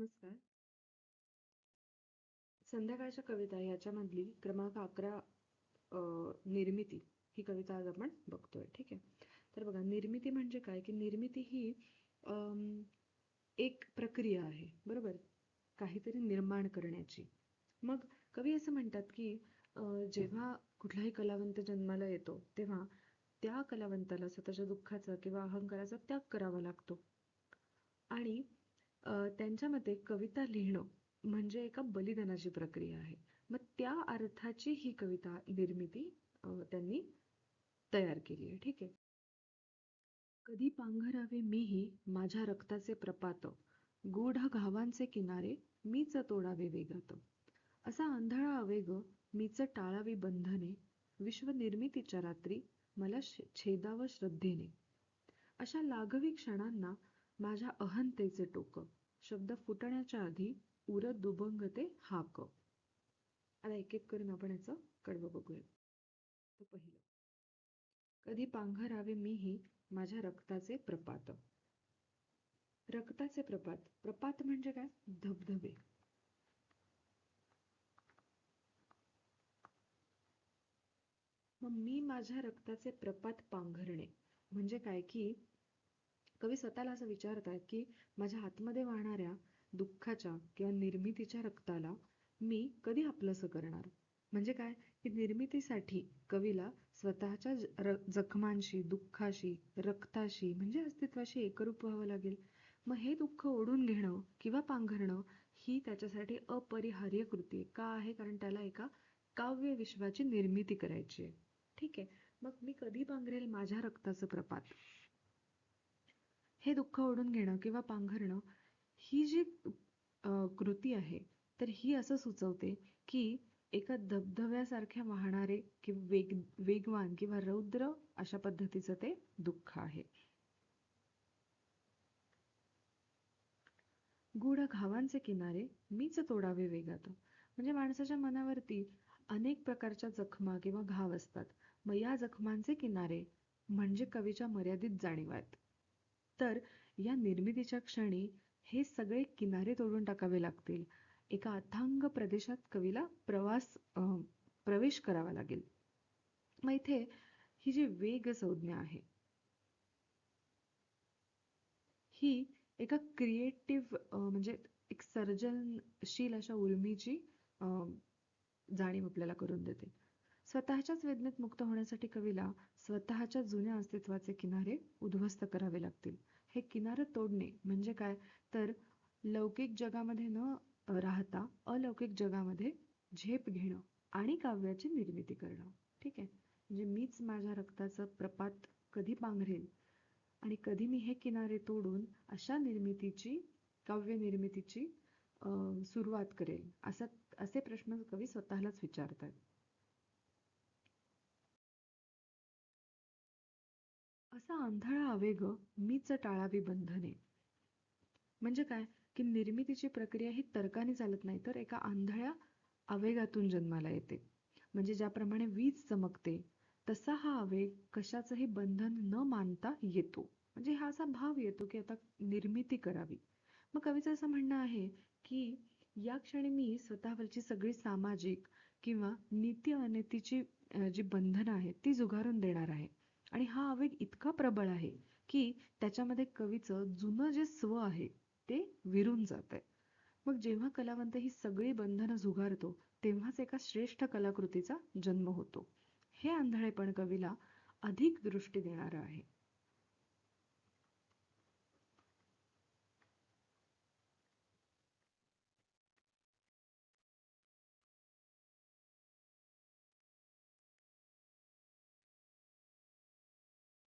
नमस्कार. संध्याकाळच्या कविता याच्यामधली क्रमांक अकरा निर्मिती ही कविता आज आपण बघतोय ठीक आहे? तर बघा निर्मिती म्हणजे काय? की निर्मिती ही एक प्रक्रिया आहे बरोबर? काहीतरी निर्माण करण्याची. मग कवी असं म्हणतात की जेव्हा कुठलाही कलावंत जन्माला येतो तेव्हा त्या कलावंताला स्वतःच्या दुःखाचा किंवा अहंकाराचा त्याग करावा लागतो. आणि त्यांच्या मते कविता लिहिणं म्हणजे एका बलिदानाची प्रक्रिया आहे. मग त्या अर्थाची ही कविता निर्मिती त्यांनी तयार केली आहे. ठीक आहे. कधी पांघरावे मीही माझ्या रक्ताचे प्रपात गूढ घावांचे किनारे मीच तोडावे वेगात. असा आंधळा आवेग मीच टाळावी बंधने विश्व निर्मितीच्या रात्री मला छेदाव श्रद्धेने. अशा लाघवी क्षणांना माझ्या अहंतेचे टोक. शब्द फुटण्याच्या आधी उरत दुभंगते हाक. आता एक एक करून आपण याचं कडवं बघूया तर पहिलं. कधी पांघरावे मीही माझ्या रक्ताचे प्रपात. रक्ताचे प्रपात. प्रपात म्हणजे काय? धबधबे. मग मी माझ्या रक्ताचे प्रपात पांघरणे. म्हणजे काय की कवी स्वतःला असं विचारतात की माझ्या आतमध्ये वाहणाऱ्या दुःखाच्या किंवा निर्मितीच्या रक्ताला मी कधी आपलंसं करणार? म्हणजे काय? की निर्मितीसाठी कवीला स्वतःच्या जखमांशी दुःखाशी रक्ताशी म्हणजे अस्तित्वाशी एकरूप व्हावं लागेल. मग हे दुःख ओढून घेणं किंवा पांघरणं ही त्याच्यासाठी अपरिहार्य कृती का आहे? कारण त्याला एका काव्य विश्वाची निर्मिती करायची आहे. ठीक आहे. मग मी कधी पांघरेल माझ्या रक्ताचं प्रपात? हे दुःख ओढून घेणं किंवा पांघरणं ही जी कृती आहे तर ही असं सुचवते की एका धबधब्यासारख्या वाहणारे किंवा वेग वेगवान किंवा रौद्र अशा पद्धतीचं ते दुःख आहे. गुढ घावांचे किनारे मीच तोडावे वेगात. म्हणजे माणसाच्या मनावरती अनेक प्रकारच्या जखमा किंवा घाव असतात. मग या जखमांचे किनारे म्हणजे कवीच्या मर्यादित जाणीव आहेत. तर या निर्मितीच्या क्षणी हे सगळे किनारे तोडून टाकावे लागतील. एका अथांग प्रदेशात कवीला प्रवास प्रवेश करावा लागेल. मग इथे ही जी वेग संज्ञा आहे ही एका क्रिएटिव्ह म्हणजे एक सर्जनशील अशा उर्मीची जाणीव आपल्याला करून देते. स्वतःच्याच वेदनेत मुक्त होण्यासाठी कवीला स्वतःच्या जुन्या अस्तित्वाचे किनारे उद्ध्वस्त करावे लागतील. हे किनारं तोडणे म्हणजे काय? तर लौकिक जगामध्ये न राहता अलौकिक जगामध्ये झेप घेणं आणि काव्याची निर्मिती करणं. ठीक आहे? म्हणजे मीच माझ्या रक्ताचं प्रपात कधी पांघरेल आणि कधी मी हे किनारे तोडून अशा निर्मितीची काव्य निर्मितीची सुरुवात करेल असा असे प्रश्न कवी स्वतःलाच विचारतात. असा आंधळा आवेग मीच टाळावी बंधने. म्हणजे काय? की निर्मितीची प्रक्रिया ही तर्काने चालत नाही तर एका आंधळ्या आवेगातून जन्माला येते. म्हणजे ज्याप्रमाणे वीज चमकते तसा हा आवेग कशाचंही बंधन न मानता येतो. म्हणजे हा असा भाव येतो की आता निर्मिती करावी. मग कवीचं असं म्हणणं आहे की या क्षणी मी स्वतःवरची सगळी सामाजिक किंवा नीती अनितीची जी बंधनं आहेत ती जुगारून देणार आहे. आणि हा आवेग इतका प्रबळ आहे की त्याच्यामध्ये कवीचं जुनं जे स्व आहे ते विरून जात आहे मग जेव्हा कलावंत ही सगळी बंधनं झुगारतो तेव्हाच एका श्रेष्ठ कलाकृतीचा जन्म होतो. हे आंधळेपण कवीला अधिक दृष्टी देणार आहे.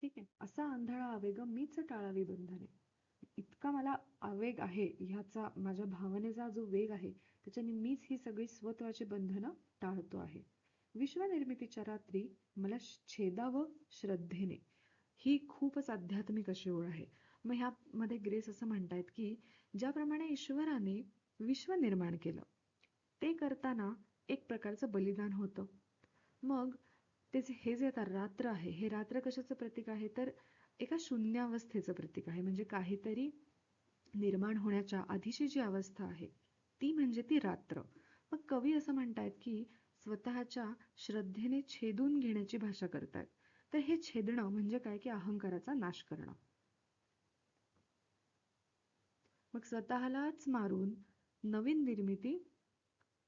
ठीक आहे. असा आंधळा आवेग मीच टाळावी बंधने. इतका मला आवेग आहे ह्याचा माझ्या भावनेचा जो वेग आहे त्याच्याने मीच ही सगळी स्वत्वाची बंधनं टाळतो आहे. विश्वनिर्मितीच्या रात्री मला छेदावं श्रद्धेने. ही खूपच आध्यात्मिक अशी ओळ आहे. मग ह्यामध्ये ग्रेस असं म्हणतायत की ज्याप्रमाणे ईश्वराने विश्व निर्माण केलं ते करताना एक प्रकारचं बलिदान होतं. मग त्याचे हे जे आता रात्र आहे हे रात्र कशाचं प्रतीक आहे? तर एका शून्यावस्थेचं प्रतीक आहे. म्हणजे काहीतरी निर्माण होण्याच्या आधीची जी अवस्था आहे ती म्हणजे ती रात्र. मग कवी असं म्हणतायत की स्वतःच्या श्रद्धेने छेदून घेण्याची भाषा करतायत. तर हे छेदणं म्हणजे काय? की अहंकाराचा नाश करणं. मग स्वतःलाच मारून नवीन निर्मिती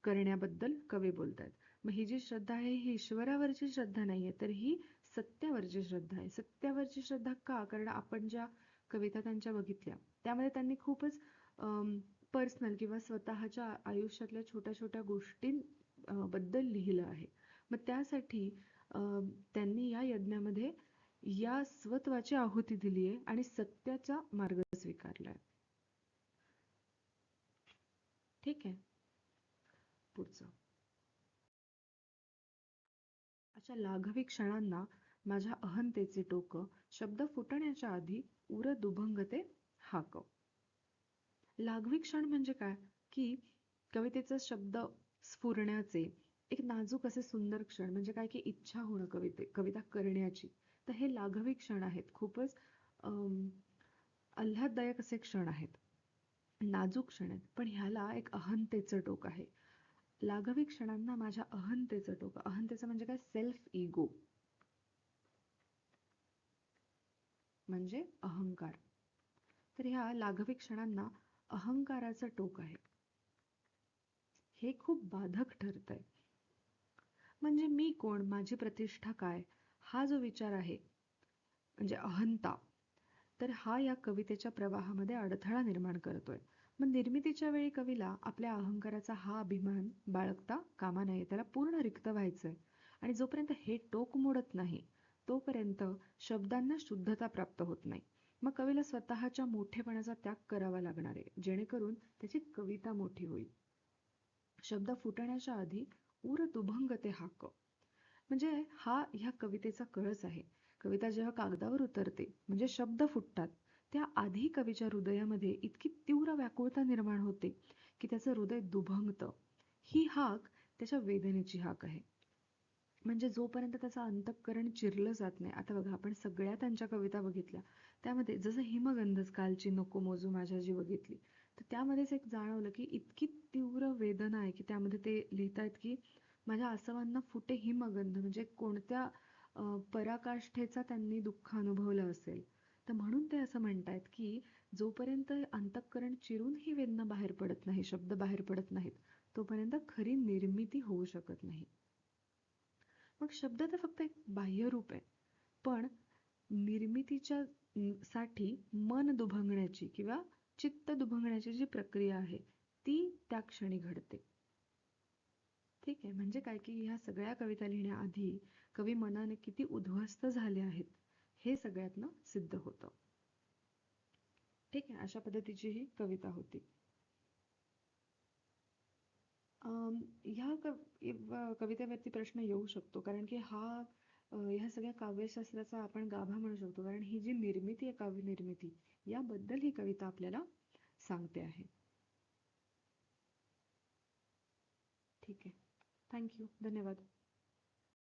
करण्याबद्दल कवी बोलतात मग ही जी श्रद्धा आहे ही ईश्वरावरची श्रद्धा नाहीये तर ही सत्यावरची श्रद्धा आहे. सत्यावरची श्रद्धा का? कारण आपण ज्या कविता त्यांच्या बघितल्या त्यामध्ये त्यांनी खूपच पर्सनल किंवा स्वतःच्या आयुष्यातल्या छोट्या छोट्या गोष्टी बद्दल लिहिलं आहे. मग त्यासाठी त्यांनी या यज्ञामध्ये या स्वत्वाची आहुती दिली आहे आणि सत्याचा मार्ग स्वीकारलाय ठीक आहे? पुढचं. अशा लाघवी क्षणांना माझ्या अहंतेचे टोक शब्द फुटण्याच्या आधी उर दुभंगते हाक लाघवी क्षण म्हणजे काय? की कवितेचा शब्द स्फुरण्याचे एक नाजूक असे सुंदर क्षण म्हणजे काय की इच्छा होणं कविते कविता करण्याची. तर हे लाघवी क्षण आहेत खूपच आल्हाददायक असे क्षण आहेत. नाजूक क्षण आहेत पण ह्याला एक अहंतेचं टोक आहे. लाघवी क्षणांना माझ्या अहंतेचं टोक. अहंतेचं म्हणजे काय? सेल्फ इगो म्हणजे अहंकार. तर ह्या लाघवी क्षणांना अहंकाराचं टोक आहे. हे खूप बाधक ठरतंय. म्हणजे मी कोण? माझी प्रतिष्ठा काय? हा जो विचार आहे म्हणजे अहंता तर हा या कवितेच्या प्रवाहामध्ये अडथळा निर्माण करतोय. मग निर्मितीच्या वेळी कवीला आपल्या अहंकाराचा हा अभिमान बाळगता कामा नये त्याला पूर्ण रिक्त व्हायचंय. आणि जोपर्यंत हे टोक मोडत नाही तोपर्यंत शब्दांना शुद्धता प्राप्त होत नाही. मग कवीला स्वतःच्या मोठेपणाचा त्याग करावा लागणार आहे जेणेकरून त्याची कविता मोठी होईल. शब्द फुटण्याच्या आधी उर दुभंग ते हाक. म्हणजे हा ह्या कवितेचा कळस आहे. कविता जेव्हा कागदावर उतरते म्हणजे शब्द फुटतात त्या आधी कवीच्या हृदयामध्ये इतकी तीव्र व्याकुळता निर्माण होते की त्याचं हृदय दुभंगतं. ही हाक त्याच्या वेदनेची हाक आहे. म्हणजे जोपर्यंत त्याचं अंतःकरण चिरलं जात नाही आता बघा आपण सगळ्या त्यांच्या कविता बघितल्या त्यामध्ये जसं हिमगंधच कालची नको मोजू माझ्या जी बघितली तर त्यामध्येच एक जाणवलं की इतकी तीव्र वेदना आहे की त्यामध्ये ते लिहितायत की माझ्या आसवांना फुटे हिमगंध म्हणजे कोणत्या पराकाष्ठेचा त्यांनी दुःख अनुभवलं असेल. तर म्हणून ते असं म्हणतायत की जोपर्यंत अंतःकरण चिरून ही वेदना बाहेर पडत नाही शब्द बाहेर पडत नाहीत तोपर्यंत खरी निर्मिती होऊ शकत नाही. मग शब्द तर फक्त एक बाह्य रूप आहे. पण निर्मितीच्या साठी मन दुभंगण्याची किंवा चित्त दुभंगण्याची जी प्रक्रिया आहे ती त्या क्षणी घडते. ठीक आहे? म्हणजे काय की ह्या सगळ्या कविता लिहिण्याआधी कवी मनाने किती उद्ध्वस्त झाले आहेत. हे सगळ्यातनं सिद्ध होतं. ठीक आहे अशा पद्धतीची ही कविता होती. ह्या कवितेवरती प्रश्न येऊ शकतो कारण की हा ह्या सगळ्या काव्यशास्त्राचा आपण गाभा म्हणू शकतो कारण ही जी निर्मिती आहे काव्य निर्मिती याबद्दल ही कविता आपल्याला सांगते आहे. ठीक आहे. थँक्यू धन्यवाद.